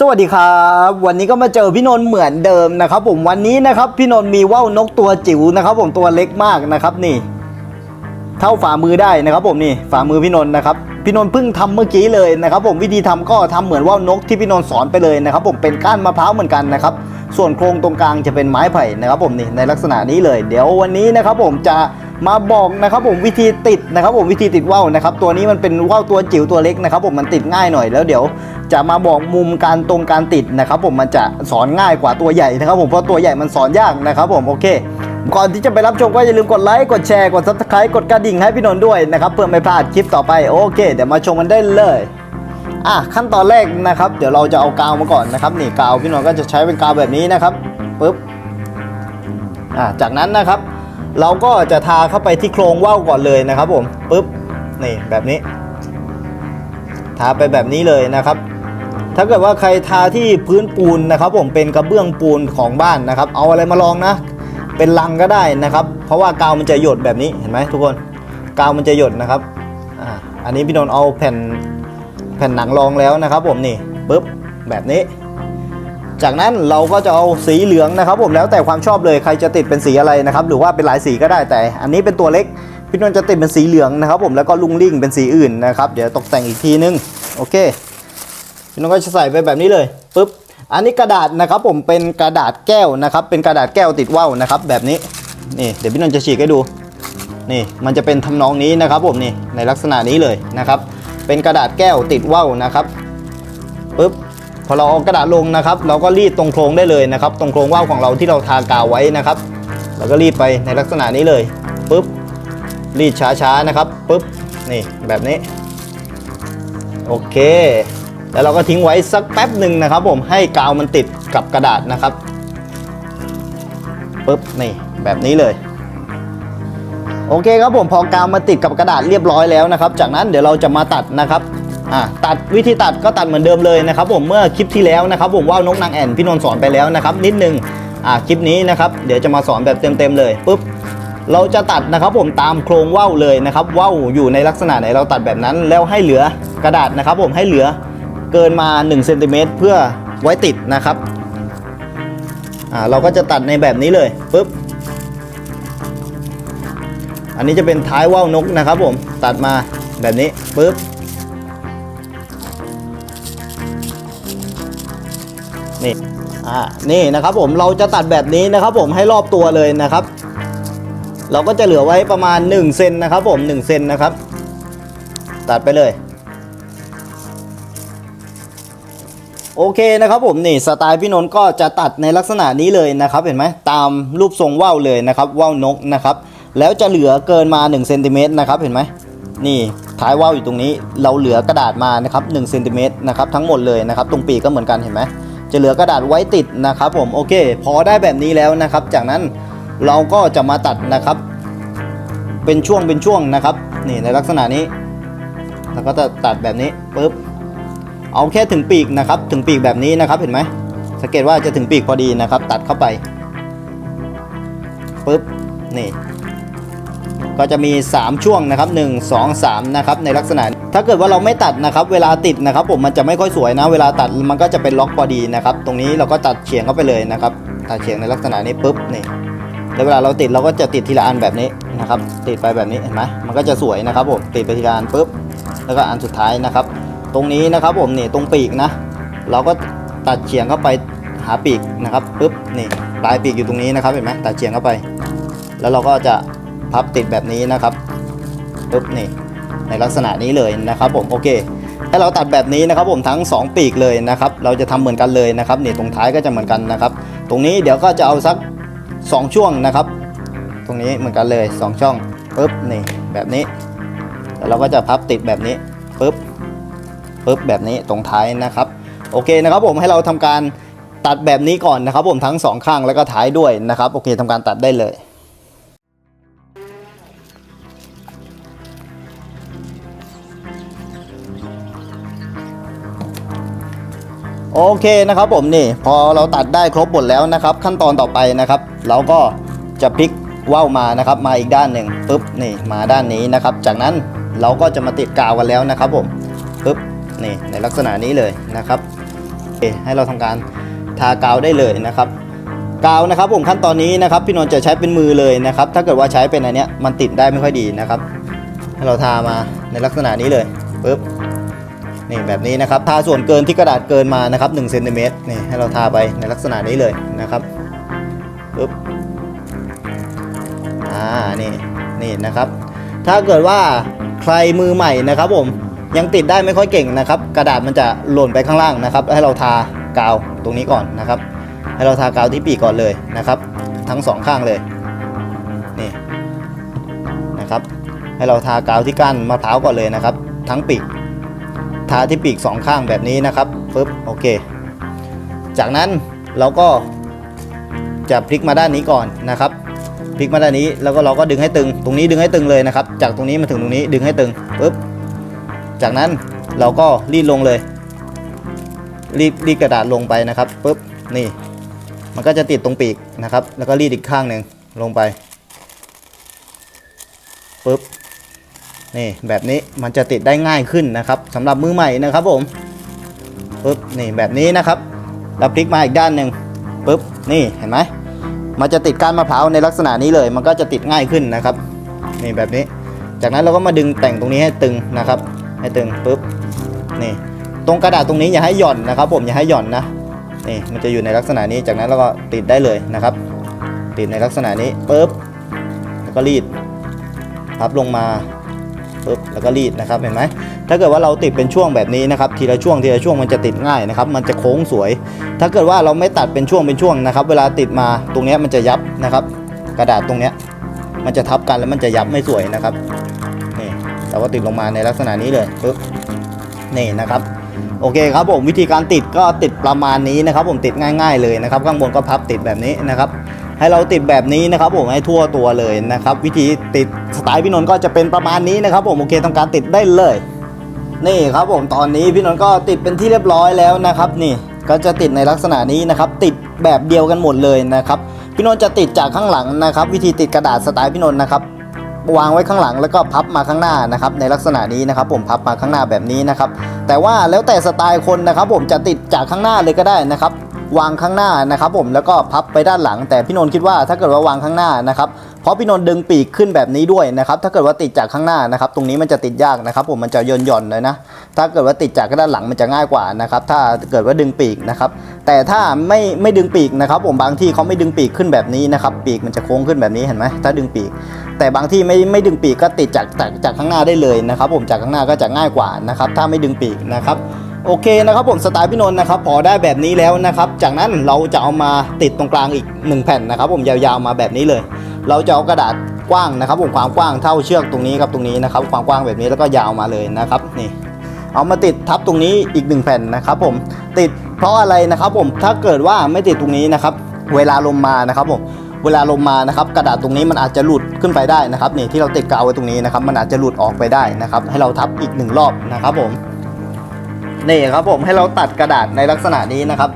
สวัสดีครับ วันนี้ก็มาเจอพี่นนท์เหมือนเดิมนะครับ ผมวันนี้นะครับพี่นนท์มีว่าวนกตัวจิ๋วนะครับ ผมตัวเล็กมากนะครับนี่ เท่าฝ่ามือได้นะครับ ผมนี่ฝ่ามือพี่นนท์นะครับพี่นนท์เพิ่งทำเมื่อกี้เลยนะครับ ผมวิธีทำก็ทำเหมือนว่าวนกที่พี่นนท์สอนไปเลยนะครับ ผมเป็นก้านมะพร้าวเหมือนกันนะครับ ส่วนโครงตรงกลางจะเป็นไม้ไผ่นะครับ ผมนี่ในลักษณะนี้เลย เดี๋ยววันนี้นะครับ ผมจะ มาบอกนะครับผมวิธีติดนะครับผมวิธีติดว่าวนะครับตัวนี้มันเป็นว่าวตัวจิ๋วตัวเล็กนะครับผมมันติดง่ายหน่อยแล้วเดี๋ยว จะมาบอกมุมการตรงการติดนะครับผมมันจะสอนง่ายกว่าตัวใหญ่นะครับผมเพราะตัวใหญ่มันสอนยากนะครับผมโอเค ก่อนที่จะไปรับชมก็อย่าลืมกดไลค์กดแชร์กดซับสไครต์กดกระดิ่งให้พี่นนท์ด้วยนะครับเพื่อไม่พลาดคลิปต่อไปโอเคเดี๋ยวมาชมกันได้เลยอะขั้นตอนแรกนะครับ เดี๋ยวเราจะเอากาวมาก่อนนะครับนี่กาวพี่นนท์ก็จะใช้เป็นกาวแบบนี้นะครับปึ๊บอะจากนั้นนะครับ เราก็จะทาเข้าไปที่โครงว่าวก่อนเลยนะครับผมปึ๊บนี่แบบนี้ ทาไปแบบนี้เลยนะครับ ถ้าเกิดว่าใครทาที่พื้นปูนนะครับ ผมเป็นกระเบื้องปูนของบ้านนะครับ เอาอะไรมาลองนะ เป็นลังก็ได้นะครับ เพราะว่ากาวมันจะหยดแบบนี้เห็นไหมทุกคนกาวมันจะหยดนะครับอ่าอันนี้พี่นนท์เอาแผ่นแผ่นหนังรองแล้วนะครับ ผมนี่ปึ๊บแบบนี้ จากนั้นเราก็จะเอาสีเหลืองนะครับ ผมแล้วแต่ความชอบเลยใครจะติดเป็นสีอะไรนะครับ หรือว่าเป็นหลายสีก็ได้แต่ อันนี้เป็นตัวเล็กพี่นนท์จะติดเป็นสีเหลืองนะครับ ผมแล้วก็ลุงลิ่งเป็นสีอื่นนะครับ เดี๋ยวตกแต่งอีกทีนึงโอเคพี่น้องก็จะใส่ไปแบบนี้เลยปุ๊บอันนี้กระดาษนะครับ ผมเป็นกระดาษแก้วนะครับ เป็นกระดาษแก้วติดว่าวนะครับ แบบนี้นี่เดี๋ยวพี่นนท์จะฉีกให้ดูนี่มันจะเป็นทำนองนี้นะครับ ผมนี่ในลักษณะนี้เลยนะครับ เป็นกระดาษแก้วติดว่าวนะครับปุ๊บ พอเราเอากระดาษลงนะครับ เราก็รีดตรงโครงได้เลยนะครับ ตรงโครงว่าวของเราที่เราทากาวไว้นะครับเราก็รีดไปในลักษณะนี้เลยปุ๊บรีดช้าๆนะครับปุ๊บนี่แบบนี้โอเคแล้วเราก็ทิ้งไว้สักแป๊บหนึ่งนะครับ ผมให้กาวมันติดกับกระดาษนะครับปึ๊บนี่แบบนี้เลยโอเคครับผมพอกาวมาติดกับกระดาษเรียบร้อยแล้วนะครับ จากนั้นเดี๋ยวเราจะมาตัดนะครับ อ่าตัดวิธีตัดก็ตัดเหมือนเดิมเลยนะครับผมเมื่อคลิปที่แล้วนะครับผมว่านกนางแอ่นพี่นนท์สอนไปแล้วนะครับนิดนึงอ่าคลิปนี้นะครับเดี๋ยวจะมาสอนแบบเต็มๆเลยปุ๊บเราจะตัดนะครับผมตามโครงว่าวเลยนะครับว่าวอยู่ในลักษณะไหนเราตัดแบบนั้นแล้วให้เหลือกระดาษนะครับผมให้เหลือเกินมา1เซนติเมตรเพื่อไว้ติดนะครับอ่าเราก็จะตัดในแบบนี้เลยปุ๊บอันนี้จะเป็นท้ายว่าวนกนะครับผมตัดมาแบบนี้ปุ๊บ นี่อ่านี่นะครับผมเราจะตัดแบบนี้นะครับผมให้รอบตัวเลยนะครับ เราก็จะเหลือไว้ประมาณ1เซนนะครับผม1เซนนะครับ ตัดไปเลยโอเคนะครับผมนี่สไตล์พี่นนท์ก็จะตัดในลักษณะนี้เลยนะครับเห็นไหมตามรูปทรงว่าวเลยนะครับว่าวนกนะครับแล้วจะเหลือเกินมา1เซนติเมตรนะครับเห็นไหมนี่ท้ายว่าวอยู่ตรงนี้เราเหลือกระดาษมานะครับ1เซนติเมตรนะครับทั้งหมดเลยนะครับตรงปีกก็เหมือนกันเห็นไหม จะเหลือกระดาษไว้ติดนะครับผมโอเค พอได้แบบนี้แล้วนะครับ จากนั้นเราก็จะมาตัดนะครับ เป็นช่วงเป็นช่วงนะครับ นี่ในลักษณะนี้ แล้วก็จะตัดแบบนี้ปุ๊บเอาแค่ถึงปีกนะครับ ถึงปีกแบบนี้นะครับเห็นไหมสังเกตว่าจะถึงปีกพอดีนะครับ ตัดเข้าไปปุ๊บนี่ ก็จะมี 3 ช่วงนะครับ 1 2 3 นะครับในลักษณะ ถ้าเกิดว่าเราไม่ตัดนะครับ เวลาติดนะครับ ผมมันจะไม่ค่อยสวยนะ เวลาตัดมันก็จะเป็นล็อกพอดีนะครับ ตรงนี้เราก็ตัดเฉียงเข้าไปเลยนะครับ ตัดเฉียงในลักษณะนี้ปุ๊บนี่แล้วเวลาเราติดเราก็จะติดทีละอันแบบนี้นะครับ ติดไปแบบนี้เห็นไหมมันก็จะสวยนะครับ ผมติดไปทีละอันปุ๊บแล้วก็อันสุดท้ายนะครับ ตรงนี้นะครับผมนี่ตรงปีกนะ เราก็ตัดเฉียงเข้าไปหาปีกนะครับปุ๊บนี่ปลายปีกอยู่ตรงนี้นะครับเห็นไหมตัดเฉียงเข้าไป แล้วเราก็จะ พับติดแบบนี้นะครับปุ๊บนี่ในลักษณะนี้เลยนะครับผมโอเคให้เราตัดแบบนี้นะครับผมทั้งสองปีกเลยนะครับ เราจะทำเหมือนกันเลยนะครับนี่ตรงท้ายก็จะเหมือนกันนะครับ ตรงนี้เดี๋ยวก็จะเอาสัก 2 ช่วงนะครับ ตรงนี้เหมือนกันเลย 2 ช่องปุ๊บนี่แบบนี้แล้วเราก็จะพับติดแบบนี้ปุ๊บปุ๊บแบบนี้ตรงท้ายนะครับ โอเคนะครับผมให้เราทำการตัดแบบนี้ก่อนนะครับ ผมทั้งสองข้างแล้วก็ท้ายด้วยนะครับโอเคทำการตัดได้เลย โอเคนะครับผมนี่พอเราตัดได้ครบหมดแล้วนะครับ ขั้นตอนต่อไปนะครับ เราก็จะพลิกว่าวมานะครับ มาอีกด้านหนึ่งปุ๊บนี่มาด้านนี้นะครับ จากนั้นเราก็จะมาติดกาวกันแล้วนะครับผมปุ๊บนี่ในลักษณะนี้เลยนะครับให้เราทำการทากาวได้เลยนะครับกาวนะครับผมขั้นตอนนี้นะครับพี่นนท์จะใช้เป็นมือเลยนะครับ ถ้าเกิดว่าใช้เป็นอันเนี้ยมันติดได้ไม่ค่อยดีนะครับ ให้เราทามาในลักษณะนี้เลยปึ๊บ นี่แบบนี้นะครับทาส่วนเกินที่กระดาษเกินมานะครับ1เซนติเมตรนี่ให้เราทาไปในลักษณะนี้เลยนะครับปึ๊บอ่านี่นี่นะครับ ถ้าเกิดว่าใครมือใหม่นะครับผมยังติดได้ไม่ค่อยเก่งนะครับ กระดาษมันจะหล่นไปข้างล่างนะครับ ให้เราทากาวตรงนี้ก่อนนะครับ ให้เราทากาวที่ปีกก่อนเลยนะครับ ทั้งสองข้างเลยนี่นะครับ ให้เราทากาวที่ก้านมะพร้าวก่อนเลยนะครับ ทั้งปีก ทาที่ปีกสองข้างแบบนี้นะครับปึ๊บโอเค จากนั้นเราก็จะพลิกมาด้านนี้ก่อนนะครับ พลิกมาด้านนี้แล้วก็เราก็ดึงให้ตึง ตรงนี้ดึงให้ตึงเลยนะครับ จากตรงนี้มาถึงตรงนี้ดึงให้ตึงปึ๊บจากนั้นเราก็รีดลงเลย รีดรีดกระดาษลงไปนะครับปึ๊บนี่มันก็จะติดตรงปีกนะครับ แล้วก็รีดอีกข้างหนึ่งลงไปปึ๊บ นี่แบบนี้มันจะติดได้ง่ายขึ้นนะครับสำหรับมือใหม่นะครับผมปึ๊บนี่แบบนี้นะครับแล้วพลิกมาอีกด้านหนึ่งปึ๊บนี่เห็นไหมมันจะติดก้านมะพร้าวในลักษณะนี้เลย มันก็จะติดง่ายขึ้นนะครับนี่แบบนี้ จากนั้นเราก็มาดึงแต่งตรงนี้ให้ตึงนะครับ ให้ตึงปุ๊บนี่ตรงกระดาษตรงนี้อย่าให้หย่อนนะครับ ผมอย่าให้หย่อนนะนี่มันจะอยู่ในลักษณะนี้จากนั้นเราก็ติดได้เลยนะครับ ติดในลักษณะนี้ปุ๊บแล้วก็รีดพับลงมา ปุ๊บแล้วก็รีดนะครับเห็นไหมถ้าเกิดว่าเราติดเป็นช่วงแบบนี้นะครับทีละช่วงทีละช่วงมันจะติดง่ายนะครับมันจะโค้งสวย ถ้าเกิดว่าเราไม่ตัดเป็นช่วงเป็นช่วงนะครับ เวลาติดมาตรงนี้มันจะยับนะครับ กระดาษตรงนี้มันจะทับกันแล้วมันจะยับไม่สวยนะครับนี่เราก็ติดลงมาในลักษณะนี้เลยปึ๊บนี่นะครับโอเคครับผมวิธีการติดก็ติดประมาณนี้นะครับ ผมติดง่าย ๆเลยนะครับ ข้างบนก็พับติดแบบนี้นะครับ ให้เราติดแบบนี้นะครับผมให้ทั่วตัวเลยนะครับ วิธีติดสไตล์พี่นนท์ก็จะเป็นประมาณนี้นะครับผมโอเคทำการติดได้เลย นี่ครับผมตอนนี้พี่นนท์ก็ติดเป็นที่เรียบร้อยแล้วนะครับ นี่ก็จะติดในลักษณะนี้นะครับ ติดแบบเดียวกันหมดเลยนะครับพี่นนท์จะติดจากข้างหลังนะครับ วิธีติดกระดาษสไตล์พี่นนท์นะครับวางไว้ข้างหลังแล้วก็พับมาข้างหน้านะครับ ในลักษณะนี้นะครับ ผมพับมาข้างหน้าแบบนี้นะครับ แต่ว่าแล้วแต่สไตล์คนนะครับ ผมจะติดจากข้างหน้าเลยก็ได้นะครับ วางข้างหน้านะครับผมแล้วก็พับไปด้านหลัง แต่พี่นนท์คิดว่าถ้าเกิดว่าวางข้างหน้านะครับเพราะพี่นนท์ดึงปีกขึ้นแบบนี้ด้วยนะครับถ้าเกิดว่าติดจากข้างหน้านะครับตรงนี้มันจะติดยากนะครับผมมันจะย่นย่อนเลยนะถ้าเกิดว่าติดจากด้านหลังมันจะง่ายกว่านะครับถ้าเกิดว่าดึงปีกนะครับแต่ถ้าไม่ไม่ดึงปีกนะครับผมบางที่เขาไม่ดึงปีกขึ้นแบบนี้นะครับปีกมันจะโค้งขึ้นแบบนี้เห็นไหมถ้าดึงปีก แต่บางที่ไม่ไม่ดึงปีกก็ติดจากจากจากข้างหน้าได้เลยนะครับผมจากข้างหน้าก็จะง่ายกว่านะครับถ้าไม่ดึงปีกนะครับ โอเคนะครับผมสไตล์พี่นนท์นะครับพอได้แบบนี้แล้วนะครับจากนั้นเราจะเอามาติดตรงกลางอีก 1 แผ่นนะครับผมยาวๆมาแบบนี้เลย เราจะเอากระดาษกว้างนะครับผมความกว้างเท่าเชือกตรงนี้ครับตรงนี้นะครับความกว้างแบบนี้แล้วก็ยาวมาเลยนะครับนี่เอามาติดทับตรงนี้อีกหนึ่งแผ่นนะครับผมติดเพราะอะไรนะครับผมถ้าเกิดว่าไม่ติดตรงนี้นะครับเวลาลมมานะครับผมเวลาลมมานะครับกระดาษตรงนี้มันอาจจะหลุดขึ้นไปได้นะครับนี่ที่เราติดกาวไว้ตรงนี้นะครับมันอาจจะหลุดออกไปได้นะครับให้เราทับอีกหนึ่งรอบนะครับผม นี่ครับผมให้เราตัดกระดาษในลักษณะนี้นะครับ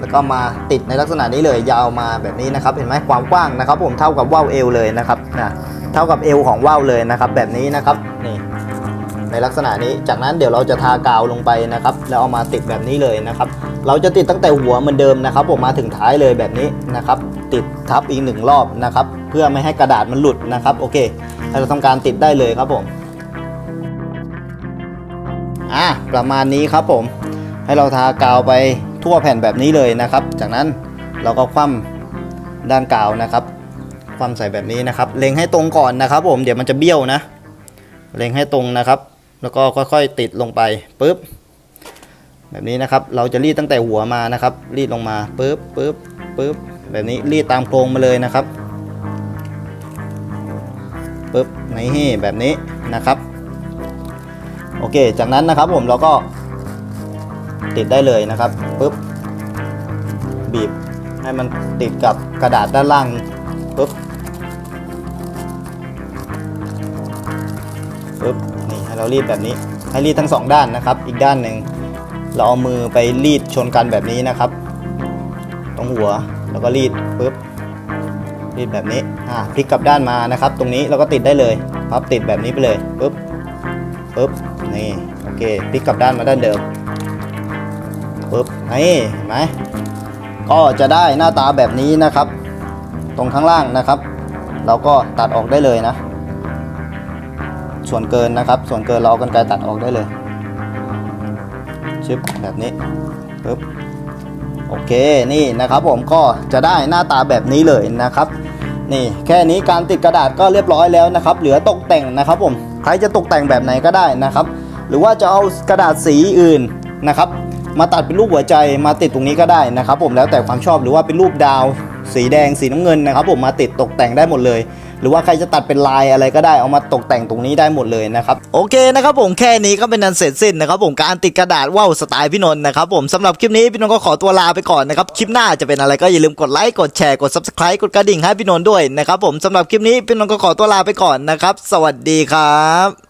แล้วก็มาติดในลักษณะนี้เลยยาวมาแบบนี้นะครับ เห็นไหมความกว้างนะครับ ผมเท่ากับว่าวเอวเลยนะครับนะเท่ากับเอวของว่าวเลยนะครับ แบบนี้นะครับนี่ในลักษณะนี้ จากนั้นเดี๋ยวเราจะทากาวลงไปนะครับ แล้วเอามาติดแบบนี้เลยนะครับ เราจะติดตั้งแต่หัวเหมือนเดิมนะครับ ผมมาถึงท้ายเลยแบบนี้นะครับ ติดทับอีกหนึ่งรอบนะครับ เพื่อไม่ให้กระดาษมันหลุดนะครับ โอเค เราทำการติดได้เลยครับผม อะประมาณนี้ครับผม ให้เราทากาวไปทั่วแผ่นแบบนี้เลยนะครับ จากนั้นเราก็คว่ำด้านกาวนะครับ คว่ำใส่แบบนี้นะครับ เล็งให้ตรงก่อนนะครับ ผม เดี๋ยวมันจะเบี้ยวนะ เล็งให้ตรงนะครับ แล้วก็ค่อยๆติดลงไปปุ๊บ แบบนี้นะครับ เราจะรีดตั้งแต่หัวมานะครับ รีดลงมาปุ๊บปุ๊บปุ๊บ แบบนี้รีดตามโครงมาเลยนะครับปุ๊บนี่แบบนี้นะครับ เค จากนั้นนะครับผมเราก็ติดได้เลยนะครับปุ๊บบีบให้มันติดกับกระดาษด้านล่างปุ๊บปุ๊บนี่ให้เรารีดแบบนี้ให้รีดทั้งสองด้านนะครับ อีกด้านหนึ่งเราเอามือไปรีดชนกันแบบนี้นะครับ ตรงหัวแล้วก็รีดปุ๊บรีดแบบนี้อ่าพลิกกลับด้านมานะครับ ตรงนี้เราก็ติดได้เลยพับติดแบบนี้ไปเลยปุ๊บ ปุ๊บนี่โอเคพลิกกลับด้านมาด้านเดิมปึ๊บนี่เห็นไหมก็จะได้หน้าตาแบบนี้นะครับ ตรงข้างล่างนะครับ เราก็ตัดออกได้เลยนะ ส่วนเกินนะครับ ส่วนเกินเราเอากันไกรตัดออกได้เลยชึบแบบนี้ปึ๊บโอเคนี่นะครับผมก็จะได้หน้าตาแบบนี้เลยนะครับ นี่แค่นี้การติดกระดาษก็เรียบร้อยแล้วนะครับ เหลือตกแต่งนะครับผม ใครจะตกแต่งแบบไหนก็ได้นะครับ หรือว่าจะเอากระดาษสีอื่นนะครับ มาตัดเป็นรูปหัวใจมาติดตรงนี้ก็ได้นะครับ ผมแล้วแต่ความชอบหรือว่าเป็นรูปดาว สีแดงสีน้ำเงินนะครับผมมาติดตกแต่งได้หมดเลย หรือว่าใครจะตัดเป็นลายอะไรก็ได้เอามาตกแต่งตรงนี้ได้หมดเลยนะครับโอเคนะครับผมแค่นี้ก็เป็นอันเสร็จสิ้นนะครับผมการติดกระดาษว่าวสไตล์พี่นนท์นะครับผมสำหรับคลิปนี้พี่นนท์ก็ขอตัวลาไปก่อนนะครับคลิปหน้าจะเป็นอะไรก็อย่าลืมกดไลค์กดแชร์กด subscribe กดกระดิ่งให้พี่นนท์ด้วยนะครับผมสำหรับคลิปนี้พี่นนท์ก็ขอตัวลาไปก่อนนะครับสวัสดีครับ